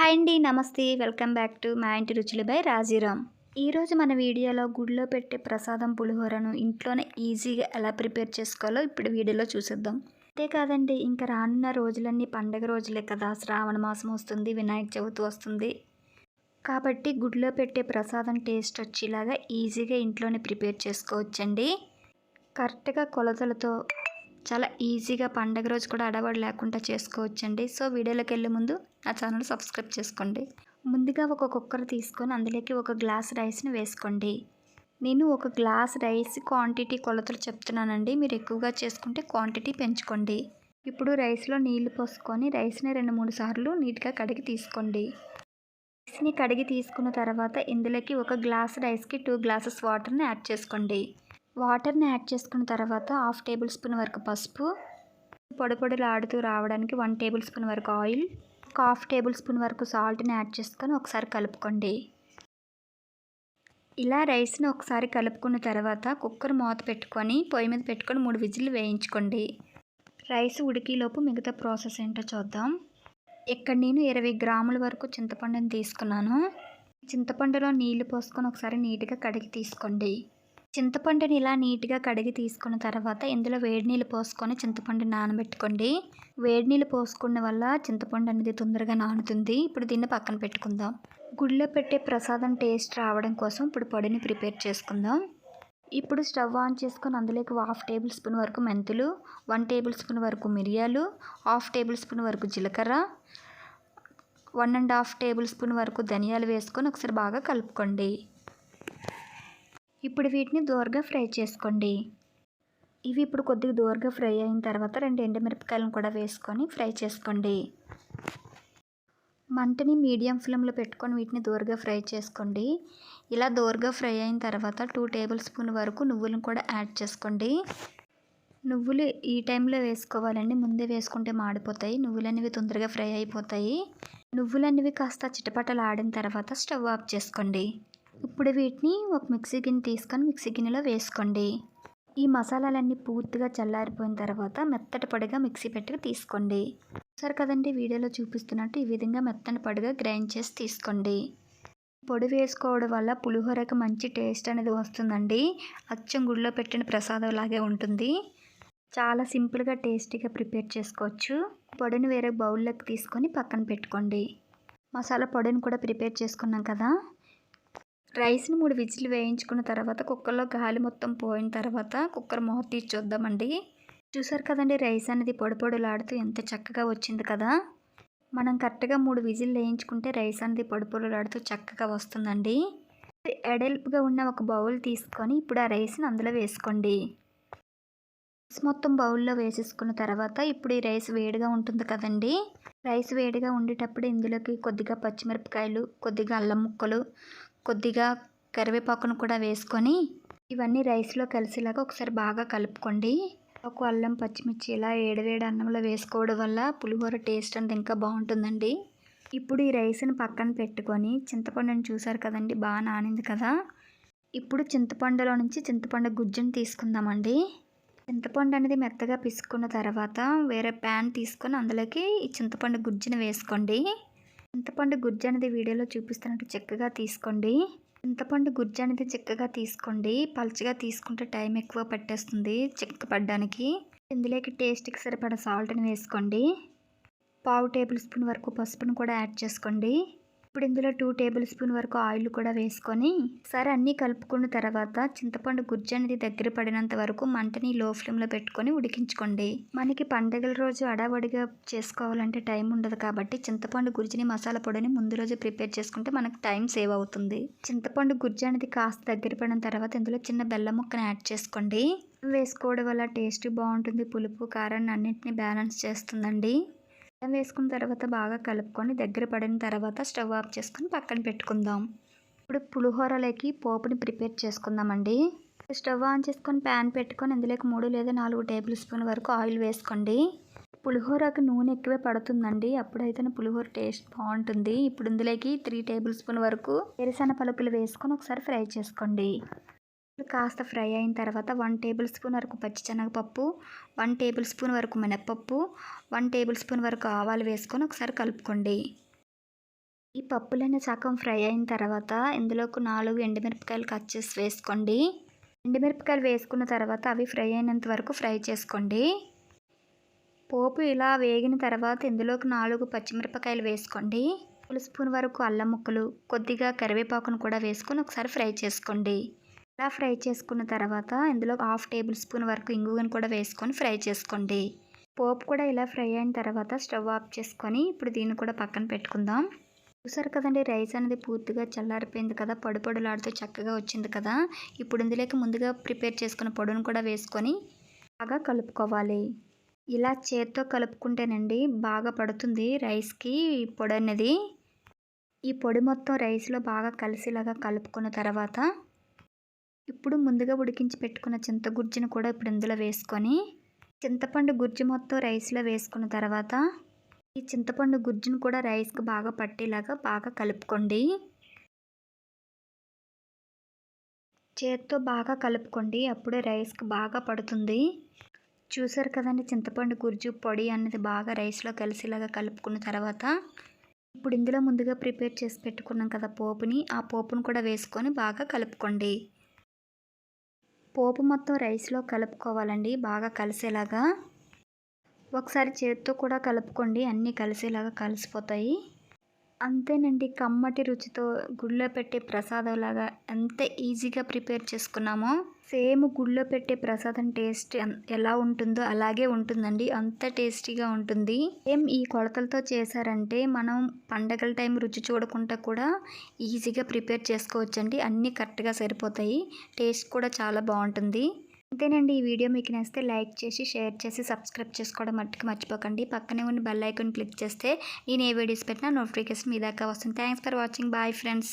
Hi అండి నమస్తే. Welcome back to మా ఇంటి రుచులు బై రాజీరామ్. ఈరోజు మన వీడియోలో గుడిలో పెట్టే ప్రసాదం పులిహోరను ఇంట్లోనే ఈజీగా ఎలా ప్రిపేర్ చేసుకోవాలో ఇప్పుడు వీడియోలో చూసేద్దాం. అంతేకాదండి ఇంకా రానున్న రోజులన్నీ పండగ రోజులే కదా. శ్రావణ మాసం వస్తుంది వినాయక చవితి వస్తుంది. కాబట్టి గుడిలో పెట్టే ప్రసాదం టేస్ట్ వచ్చేలాగా ఈజీగా ఇంట్లోనే ప్రిపేర్ చేసుకోవచ్చండి. కరెక్ట్గా కొలతలతో చాలా ఈజీగా పండగ రోజు కూడా అడవాడు లేకుండా చేసుకోవచ్చండి. సో వీడియోలోకి వెళ్ళే ముందు నా ఛానల్ సబ్స్క్రైబ్ చేసుకోండి. ముందుగా ఒక కుక్కర్ తీసుకొని అందులోకి ఒక గ్లాస్ రైస్ని వేసుకోండి. నేను ఒక గ్లాస్ రైస్ క్వాంటిటీ కొలతలు చెప్తున్నానండి. మీరు ఎక్కువగా చేసుకుంటే క్వాంటిటీ పెంచుకోండి. ఇప్పుడు రైస్లో నీళ్ళు పోసుకొని రైస్ని రెండు మూడు సార్లు నీట్గా కడిగి తీసుకోండి. రైస్ని కడిగి తీసుకున్న తర్వాత ఇందులోకి ఒక గ్లాస్ రైస్కి టూ గ్లాసెస్ వాటర్ని యాడ్ చేసుకోండి. వాటర్ని యాడ్ చేసుకున్న తర్వాత హాఫ్ టేబుల్ స్పూన్ వరకు పసుపు పొడిపొడిలాడుతూ రావడానికి వన్ టేబుల్ స్పూన్ వరకు ఆయిల్ ఒక హాఫ్ టేబుల్ స్పూన్ వరకు సాల్ట్ని యాడ్ చేసుకొని ఒకసారి కలుపుకోండి. ఇలా రైస్ని ఒకసారి కలుపుకున్న తర్వాత కుక్కర్ మూత పెట్టుకొని పొయ్యి మీద పెట్టుకొని మూడు విజిల్లు వేయించుకోండి. రైస్ ఉడికిలోపు మిగతా ప్రాసెస్ ఏంటో చూద్దాం. ఇక్కడ నేను ఇరవై గ్రాముల వరకు చింతపండుని తీసుకున్నాను. చింతపండులో నీళ్ళు పోసుకొని ఒకసారి నీట్గా కడిగి తీసుకోండి. చింతపండుని ఇలా నీట్గా కడిగి తీసుకున్న తర్వాత ఇందులో వేడి నీళ్ళు పోసుకొని చింతపండు నానబెట్టుకోండి. వేడి నీళ్ళు పోసుకున్న వల్ల చింతపండు అనేది తొందరగా నానుతుంది. ఇప్పుడు దీన్ని పక్కన పెట్టుకుందాం. గుడిలో పెట్టే ప్రసాదం టేస్ట్ రావడం కోసం ఇప్పుడు పొడిని ప్రిపేర్ చేసుకుందాం. ఇప్పుడు స్టవ్ ఆన్ చేసుకొని అందులోకి హాఫ్ టేబుల్ స్పూన్ వరకు మెంతులు వన్ టేబుల్ స్పూన్ వరకు మిరియాలు హాఫ్ టేబుల్ స్పూన్ వరకు జీలకర్ర one and half tablespoon వరకు ధనియాలు వేసుకొని ఒకసారి బాగా కలుపుకోండి. ఇప్పుడు వీటిని దూరగా ఫ్రై చేసుకోండి. ఇవి ఇప్పుడు కొద్దిగా దూరగా ఫ్రై అయిన తర్వాత రెండు ఎండుమిరపకాయలను కూడా వేసుకొని ఫ్రై చేసుకోండి. మంటని మీడియం ఫ్లేమ్లో పెట్టుకొని వీటిని దూరగా ఫ్రై చేసుకోండి. ఇలా దూరగా ఫ్రై అయిన తర్వాత టూ టేబుల్ స్పూన్ వరకు నువ్వులను కూడా యాడ్ చేసుకోండి. నువ్వులు ఈ టైంలో వేసుకోవాలండి. ముందే వేసుకుంటే మాడిపోతాయి. నువ్వులు అనేవి తొందరగా ఫ్రై అయిపోతాయి. నువ్వులు అనేవి కాస్త చిటపటలు ఆడిన తర్వాత స్టవ్ ఆఫ్ చేసుకోండి. ఇప్పుడు వీటిని ఒక మిక్సీ గిన్నె తీసుకొని మిక్సీ గిన్నెలో వేసుకోండి. ఈ మసాలాలన్నీ పూర్తిగా చల్లారిపోయిన తర్వాత మెత్తటి పొడిగా మిక్సీ పెట్టి తీసుకోండి. సరే కదండి వీడియోలో చూపిస్తున్నట్టు ఈ విధంగా మెత్తని పొడిగా గ్రైండ్ చేసి తీసుకోండి. పొడి వేసుకోవడం వల్ల పులిహోరకి మంచి టేస్ట్ అనేది వస్తుందండి. అచ్చం గుడిలో పెట్టిన ప్రసాదం లాగే ఉంటుంది. చాలా సింపుల్గా టేస్టీగా ప్రిపేర్ చేసుకోవచ్చు. పొడిని వేరే బౌల్లోకి తీసుకొని పక్కన పెట్టుకోండి. మసాలా పొడిని కూడా ప్రిపేర్ చేసుకున్నాం కదా? రైస్ని మూడు విజిల్ వేయించుకున్న తర్వాత కుక్కర్లో గాలి మొత్తం పోయిన తర్వాత కుక్కర్ మూత తీసి చూద్దామండి. చూసారు కదండి రైస్ అనేది పొడిపొడులాడుతూ ఎంత చక్కగా వచ్చింది కదా? మనం కరెక్ట్గా మూడు విజిల్ వేయించుకుంటే రైస్ అనేది పొడిపొడులాడుతూ చక్కగా వస్తుందండి. ఎడల్పుగా ఉన్న ఒక బౌల్ తీసుకొని ఇప్పుడు ఆ రైస్ని అందులో వేసుకోండి. రైస్ మొత్తం బౌల్లో వేసేసుకున్న తర్వాత ఇప్పుడు ఈ రైస్ వేడిగా ఉంటుంది కదండి. రైస్ వేడిగా ఉండేటప్పుడు ఇందులోకి కొద్దిగా పచ్చిమిరపకాయలు కొద్దిగా అల్లం ముక్కలు కొద్దిగా కరివేపాకును కూడా వేసుకొని ఇవన్నీ రైస్లో కలిసేలాగా ఒకసారి బాగా కలుపుకోండి. ఒక అల్లం పచ్చిమిర్చి ఇలా ఏడవేడి అన్నంలో వేసుకోవడం వల్ల పులిహోర టేస్ట్ అంత ఇంకా బాగుంటుందండి. ఇప్పుడు ఈ రైస్ని పక్కన పెట్టుకొని చింతపండుని చూసారు కదండి బాగా నానింది కదా. ఇప్పుడు చింతపండులో నుంచి చింతపండు గుజ్జుని తీసుకుందామండి. చింతపండు అనేది మెత్తగా పిసుకున్న తర్వాత వేరే ప్యాన్ తీసుకొని అందులోకి ఈ చింతపండు గుజ్జుని వేసుకోండి. చింతపండు గుజ్జు అనేది వీడియోలో చూపిస్తున్నట్టు చక్కగా తీసుకోండి. చింతపండు గుజ్జు అనేది చిక్కగా తీసుకోండి. పలుచగా తీసుకుంటే టైం ఎక్కువ పట్టేస్తుంది చిక్క పడ్డానికి. ఇందులోకి టేస్ట్కి సరిపడా సాల్ట్ని వేసుకోండి. పావు టేబుల్ స్పూన్ వరకు పసుపును కూడా యాడ్ చేసుకోండి. ఇప్పుడు ఇందులో టూ టేబుల్ స్పూన్ వరకు ఆయిల్ కూడా వేసుకొని సరే అన్నీ కలుపుకున్న తర్వాత చింతపండు గుజ్జు అనేది దగ్గర పడినంత వరకు మంటని లో ఫ్లేమ్లో పెట్టుకొని ఉడికించుకోండి. మనకి పండుగల రోజు అడావడిగా చేసుకోవాలంటే టైం ఉండదు కాబట్టి చింతపండు గుజ్జుని మసాలా పొడిని ముందు రోజు ప్రిపేర్ చేసుకుంటే మనకు టైం సేవ్ అవుతుంది. చింతపండు గుజ్జు అనేది కాస్త దగ్గర పడిన తర్వాత ఇందులో చిన్న బెల్లం ముక్కను యాడ్ చేసుకోండి. వేసుకోవడం వల్ల టేస్ట్ బాగుంటుంది పులుపు కారాన్ని అన్నింటినీ బ్యాలెన్స్ చేస్తుందండి. అల్లం వేసుకున్న తర్వాత బాగా కలుపుకొని దగ్గర పడిన తర్వాత స్టవ్ ఆఫ్ చేసుకొని పక్కన పెట్టుకుందాం. ఇప్పుడు పులిహోరలోకి పోపుని ప్రిపేర్ చేసుకుందామండి. స్టవ్ ఆన్ చేసుకొని ప్యాన్ పెట్టుకొని ఇందులోకి మూడు లేదా నాలుగు టేబుల్ స్పూన్ వరకు ఆయిల్ వేసుకోండి. పులిహోరకి నూనె ఎక్కువే పడుతుందండి. అప్పుడైతే పులిహోర టేస్ట్ బాగుంటుంది. ఇప్పుడు ఇందులోకి త్రీ టేబుల్ స్పూన్ వరకు ఎరిసన పలుకులు వేసుకొని ఒకసారి ఫ్రై చేసుకోండి. కాస్త ఫ్రై అయిన తర్వాత వన్ టేబుల్ స్పూన్ వరకు పచ్చిశనగపప్పు వన్ టేబుల్ స్పూన్ వరకు మినప్పప్పు వన్ టేబుల్ స్పూన్ వరకు ఆవాలు వేసుకొని ఒకసారి కలుపుకోండి. ఈ పప్పులన్నీ సగం ఫ్రై అయిన తర్వాత ఇందులోకి నాలుగు ఎండుమిరపకాయలు కట్ చేసి వేసుకోండి. ఎండుమిరపకాయలు వేసుకున్న తర్వాత అవి ఫ్రై అయినంత వరకు ఫ్రై చేసుకోండి. పోపు ఇలా వేగిన తర్వాత ఇందులోకి నాలుగు పచ్చిమిరపకాయలు వేసుకోండి. ఒక స్పూన్ వరకు అల్లం ముక్కలు కొద్దిగా కరివేపాకును కూడా వేసుకొని ఒకసారి ఫ్రై చేసుకోండి. ఇలా ఫ్రై చేసుకున్న తర్వాత ఇందులో హాఫ్ టేబుల్ స్పూన్ వరకు ఇంగువను కూడా వేసుకొని ఫ్రై చేసుకోండి. పోపు కూడా ఇలా ఫ్రై అయిన తర్వాత స్టవ్ ఆఫ్ చేసుకొని ఇప్పుడు దీన్ని కూడా పక్కన పెట్టుకుందాం. చూసారు కదండి రైస్ అనేది పూర్తిగా చల్లారిపోయింది కదా పొడి పొడులాడుతూ చక్కగా వచ్చింది కదా. ఇప్పుడు ఇందులోకి ముందుగా ప్రిపేర్ చేసుకున్న పొడిని కూడా వేసుకొని బాగా కలుపుకోవాలి. ఇలా చేత్తో కలుపుకుంటేనండి బాగా పడుతుంది రైస్కి పొడి అనేది. ఈ పొడి మొత్తం రైస్లో బాగా కలిసేలాగా కలుపుకున్న తర్వాత ఇప్పుడు ముందుగా ఉడికించి పెట్టుకున్న చింతగుజ్జును కూడా ఇప్పుడు ఇందులో వేసుకొని చింతపండు గుజ్జు మొత్తం రైస్లో వేసుకున్న తర్వాత ఈ చింతపండు గుజ్జును కూడా రైస్కి బాగా పట్టేలాగా బాగా కలుపుకోండి. చేత్తో బాగా కలుపుకోండి. అప్పుడే రైస్కి బాగా పడుతుంది. చూసారు కదండి చింతపండు గుజ్జు పొడి అనేది బాగా రైస్లో కలిసేలాగా కలుపుకున్న తర్వాత ఇప్పుడు ఇందులో ముందుగా ప్రిపేర్ చేసి పెట్టుకున్నాం కదా పోపుని ఆ పోపును కూడా వేసుకొని బాగా కలుపుకోండి. పోపు మొత్తం రైస్లో కలుపుకోవాలండి బాగా కలిసేలాగా. ఒకసారి చేతితో కూడా కలుపుకోండి అన్నీ కలిసేలాగా కలిసిపోతాయి. అంతేనండి. కమ్మటి రుచితో గుళ్ళో పెట్టే ప్రసాదం లాగా ఎంత ఈజీగా ప్రిపేర్ చేసుకున్నామో సేమ్ గుళ్ళో పెట్టే ప్రసాదం టేస్ట్ ఎలా ఉంటుందో అలాగే ఉంటుందండి. అంత టేస్టీగా ఉంటుంది. సేమ్ ఈ కొలతలతో చేశారంటే మనం పండగల టైం రుచి చూడకుండా కూడా ఈజీగా ప్రిపేర్ చేసుకోవచ్చండి. అన్నీ కరెక్ట్గా సరిపోతాయి. టేస్ట్ కూడా చాలా బాగుంటుంది. అంతేనండి ఈ వీడియో మీకు నచ్చితే లైక్ చేసి షేర్ చేసి సబ్స్క్రైబ్ చేసుకోవడం మట్టుకు మర్చిపోకండి. పక్కనే ఉన్న బెల్ ఐకాన్ క్లిక్ చేస్తే నేను ఏ వీడియోస్ పెట్టినా నోటిఫికేషన్ మీ దాకా వస్తుంది. Thanks for watching. Bye friends.